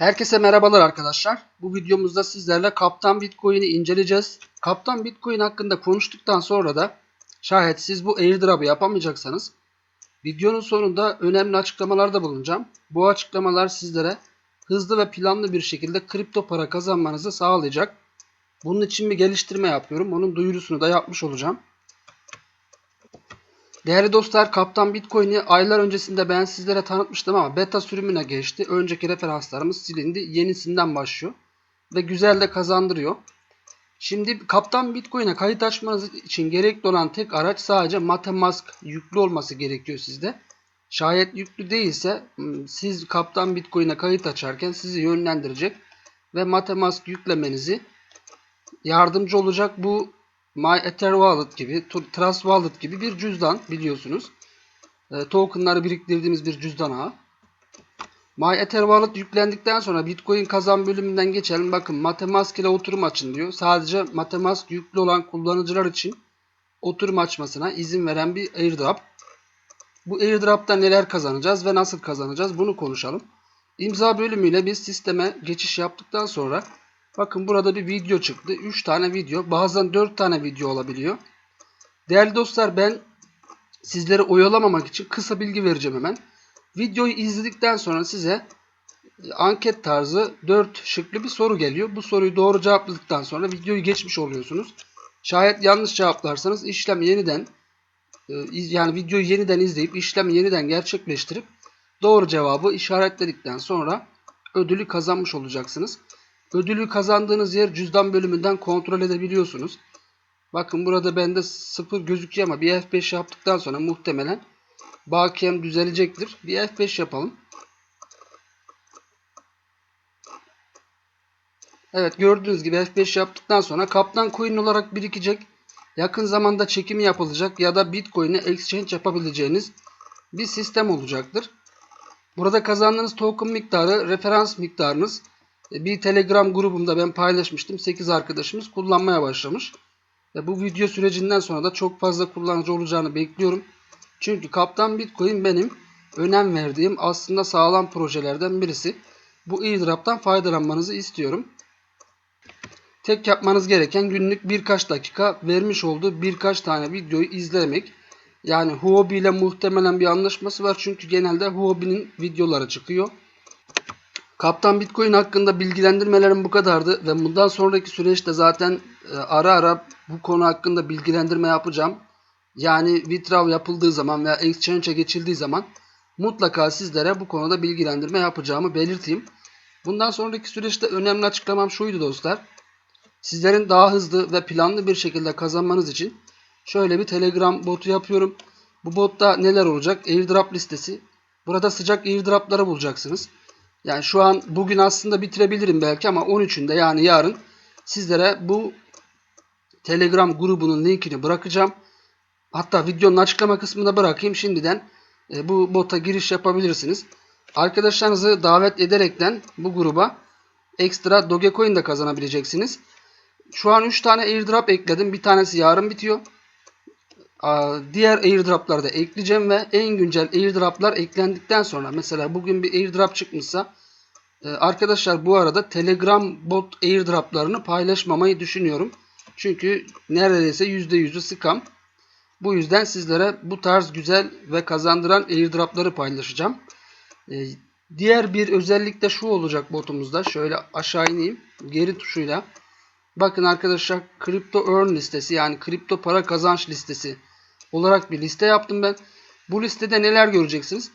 Herkese merhabalar arkadaşlar. Bu videomuzda sizlerle Kaptan Bitcoin'i inceleyeceğiz. Kaptan Bitcoin hakkında konuştuktan sonra da şayet siz bu airdrop'ı yapamayacaksanız videonun sonunda önemli açıklamalarda bulunacağım. Bu açıklamalar sizlere hızlı ve planlı bir şekilde kripto para kazanmanızı sağlayacak. Bunun için bir geliştirme yapıyorum. Onun duyurusunu da yapmış olacağım. Değerli dostlar Kaptan Bitcoin'i aylar öncesinde ben sizlere tanıtmıştım ama beta sürümüne geçti. Önceki referanslarımız silindi. Yenisinden başlıyor. Ve güzel de kazandırıyor. Şimdi Kaptan Bitcoin'e kayıt açmanız için gerekli olan tek araç sadece Metamask yüklü olması gerekiyor sizde. Şayet yüklü değilse siz Kaptan Bitcoin'e kayıt açarken sizi yönlendirecek ve Metamask yüklemenizi yardımcı olacak bu My Ether Wallet gibi, Trust Wallet gibi bir cüzdan biliyorsunuz. E, tokenları biriktirdiğimiz bir cüzdan ağı. My Ether Wallet yüklendikten sonra Bitcoin kazan bölümünden geçelim. Bakın Metamask ile oturum açın diyor. Sadece Metamask yüklü olan kullanıcılar için oturum açmasına izin veren bir airdrop. Bu airdrop'ta neler kazanacağız ve nasıl kazanacağız bunu konuşalım. İmza bölümüyle biz sisteme geçiş yaptıktan sonra Bakın burada bir video çıktı. 3 tane video. Bazen 4 tane video olabiliyor. Değerli dostlar ben sizleri oyalamamak için kısa bilgi vereceğim hemen. Videoyu izledikten sonra size anket tarzı 4 şıklı bir soru geliyor. Bu soruyu doğru cevapladıktan sonra videoyu geçmiş oluyorsunuz. Şayet yanlış cevaplarsanız işlem yeniden yani videoyu yeniden izleyip işlem yeniden gerçekleştirip doğru cevabı işaretledikten sonra ödülü kazanmış olacaksınız. Ödülü kazandığınız yer cüzdan bölümünden kontrol edebiliyorsunuz. Bakın burada bende 0 gözüküyor ama bir F5 yaptıktan sonra muhtemelen bakiyem düzelecektir. Bir F5 yapalım. Evet gördüğünüz gibi F5 yaptıktan sonra Kaptan Coin olarak birikecek. Yakın zamanda çekimi yapılacak ya da Bitcoin'e exchange yapabileceğiniz bir sistem olacaktır. Burada kazandığınız token miktarı referans miktarınız bir Telegram grubumda ben paylaşmıştım. 8 arkadaşımız kullanmaya başlamış. Ve bu video sürecinden sonra da çok fazla kullanıcı olacağını bekliyorum. Çünkü Kaptan Bitcoin benim önem verdiğim aslında sağlam projelerden birisi. Bu airdrop'tan faydalanmanızı istiyorum. Tek yapmanız gereken günlük birkaç dakika vermiş olduğu birkaç tane videoyu izlemek. Yani Huobi ile muhtemelen bir anlaşması var. Çünkü genelde Huobi'nin videoları çıkıyor. Kaptan Bitcoin hakkında bilgilendirmelerim bu kadardı ve bundan sonraki süreçte zaten e, ara ara bu konu hakkında bilgilendirme yapacağım. Yani withdraw yapıldığı zaman veya exchange'e geçildiği zaman mutlaka sizlere bu konuda bilgilendirme yapacağımı belirteyim. Bundan sonraki süreçte önemli açıklamam şuydu dostlar. Sizlerin daha hızlı ve planlı bir şekilde kazanmanız için şöyle bir Telegram botu yapıyorum. Bu botta neler olacak? Airdrop listesi. Burada sıcak airdropları bulacaksınız. Yani şu an bugün aslında bitirebilirim belki ama 13'ünde yani yarın sizlere bu Telegram grubunun linkini bırakacağım. Hatta videonun açıklama kısmında bırakayım. Şimdiden e, bu bota giriş yapabilirsiniz. Arkadaşlarınızı davet ederekten bu gruba ekstra Dogecoin de kazanabileceksiniz. Şu an 3 tane airdrop ekledim. Bir tanesi yarın bitiyor. Diğer airdropları da ekleyeceğim ve en güncel airdroplar eklendikten sonra mesela bugün bir airdrop çıkmışsa e, arkadaşlar bu arada Telegram bot airdroplarını paylaşmamayı düşünüyorum. Çünkü neredeyse %100'ü scam. Bu yüzden sizlere bu tarz güzel ve kazandıran airdropları paylaşacağım. E, diğer bir özellik de şu olacak botumuzda. Şöyle aşağı ineyim. Geri tuşuyla. Bakın arkadaşlar kripto earn listesi yani kripto para kazanç listesi olarak bir liste yaptım ben. Bu listede neler göreceksiniz?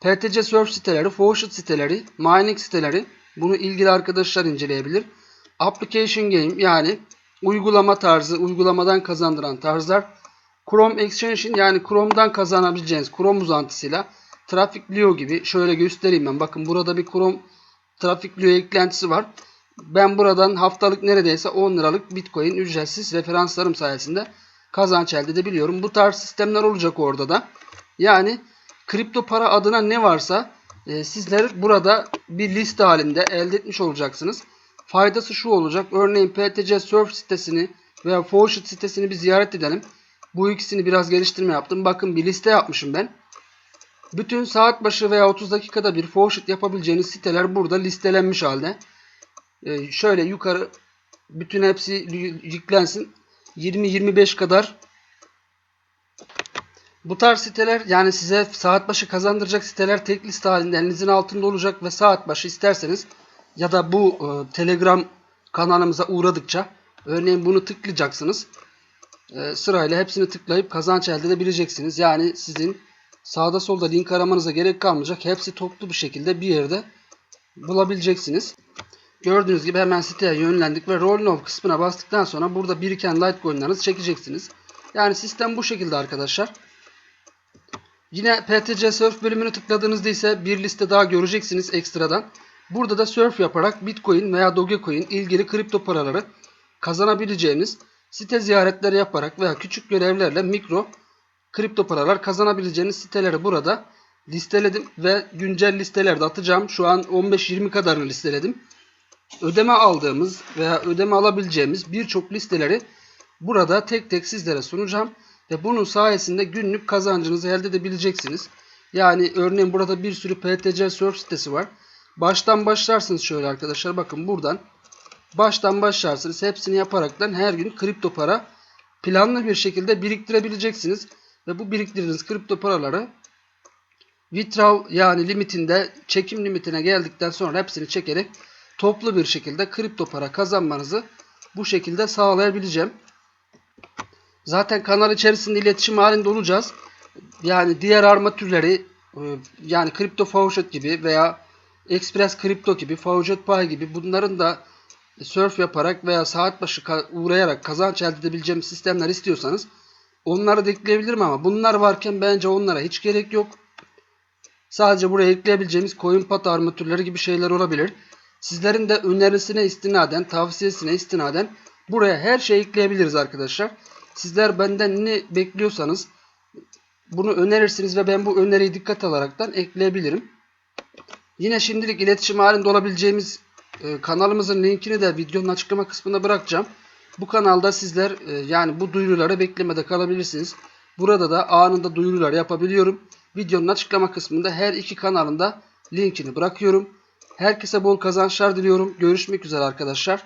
PTC Surf siteleri, Faucet siteleri, mining siteleri. Bunu ilgili arkadaşlar inceleyebilir. Application Game yani uygulama tarzı, uygulamadan kazandıran tarzlar. Chrome Extension yani Chrome'dan kazanabileceğiniz Chrome uzantısıyla Traffic gibi şöyle göstereyim ben. Bakın burada bir Chrome Traffic eklentisi var. Ben buradan haftalık neredeyse 10 liralık Bitcoin ücretsiz referanslarım sayesinde kazanç elde edebiliyorum. Bu tarz sistemler olacak orada da. Yani kripto para adına ne varsa e, sizler burada bir liste halinde elde etmiş olacaksınız. Faydası şu olacak. Örneğin PTC Surf sitesini veya Faucet sitesini bir ziyaret edelim. Bu ikisini biraz geliştirme yaptım. Bakın bir liste yapmışım ben. Bütün saat başı veya 30 dakikada bir forward yapabileceğiniz siteler burada listelenmiş halde. Ee, şöyle yukarı bütün hepsi yüklensin. 20-25 kadar bu tarz siteler yani size saat başı kazandıracak siteler tek liste halinde elinizin altında olacak ve saat başı isterseniz ya da bu e, Telegram kanalımıza uğradıkça örneğin bunu tıklayacaksınız. E, sırayla hepsini tıklayıp kazanç elde edebileceksiniz. Yani sizin sağda solda link aramanıza gerek kalmayacak. Hepsi toplu bir şekilde bir yerde bulabileceksiniz. Gördüğünüz gibi hemen siteye yönlendik ve Roll Now kısmına bastıktan sonra burada biriken Litecoin'larınızı çekeceksiniz. Yani sistem bu şekilde arkadaşlar. Yine PTC Surf bölümünü tıkladığınızda ise bir liste daha göreceksiniz ekstradan. Burada da surf yaparak Bitcoin veya Dogecoin ilgili kripto paraları kazanabileceğiniz site ziyaretleri yaparak veya küçük görevlerle mikro kripto paralar kazanabileceğiniz siteleri burada listeledim ve güncel listelerde atacağım. Şu an 15-20 kadarını listeledim. Ödeme aldığımız veya ödeme alabileceğimiz birçok listeleri burada tek tek sizlere sunacağım. Ve bunun sayesinde günlük kazancınızı elde edebileceksiniz. Yani örneğin burada bir sürü PTC Surf sitesi var. Baştan başlarsınız şöyle arkadaşlar. Bakın buradan baştan başlarsınız. Hepsini yaparaktan her gün kripto para planlı bir şekilde biriktirebileceksiniz. Ve bu biriktirdiğiniz kripto paraları withdraw yani limitinde çekim limitine geldikten sonra hepsini çekerek toplu bir şekilde kripto para kazanmanızı bu şekilde sağlayabileceğim. Zaten kanal içerisinde iletişim halinde olacağız. Yani diğer armatürleri e, yani kripto faucet gibi veya Express Kripto gibi, Faucet Pay gibi bunların da surf yaparak veya saat başı uğrayarak kazanç elde edebileceğim sistemler istiyorsanız onları da ekleyebilirim ama bunlar varken bence onlara hiç gerek yok. Sadece buraya ekleyebileceğimiz CoinPat armatürleri gibi şeyler olabilir. Sizlerin de önerisine istinaden, tavsiyesine istinaden buraya her şeyi ekleyebiliriz arkadaşlar. Sizler benden ne bekliyorsanız bunu önerirsiniz ve ben bu öneriyi dikkat alaraktan ekleyebilirim. Yine şimdilik iletişim halinde olabileceğimiz e, kanalımızın linkini de videonun açıklama kısmında bırakacağım. Bu kanalda sizler e, yani bu duyuruları beklemede kalabilirsiniz. Burada da anında duyurular yapabiliyorum. Videonun açıklama kısmında her iki kanalında linkini bırakıyorum. Herkese bol kazançlar diliyorum. Görüşmek üzere arkadaşlar.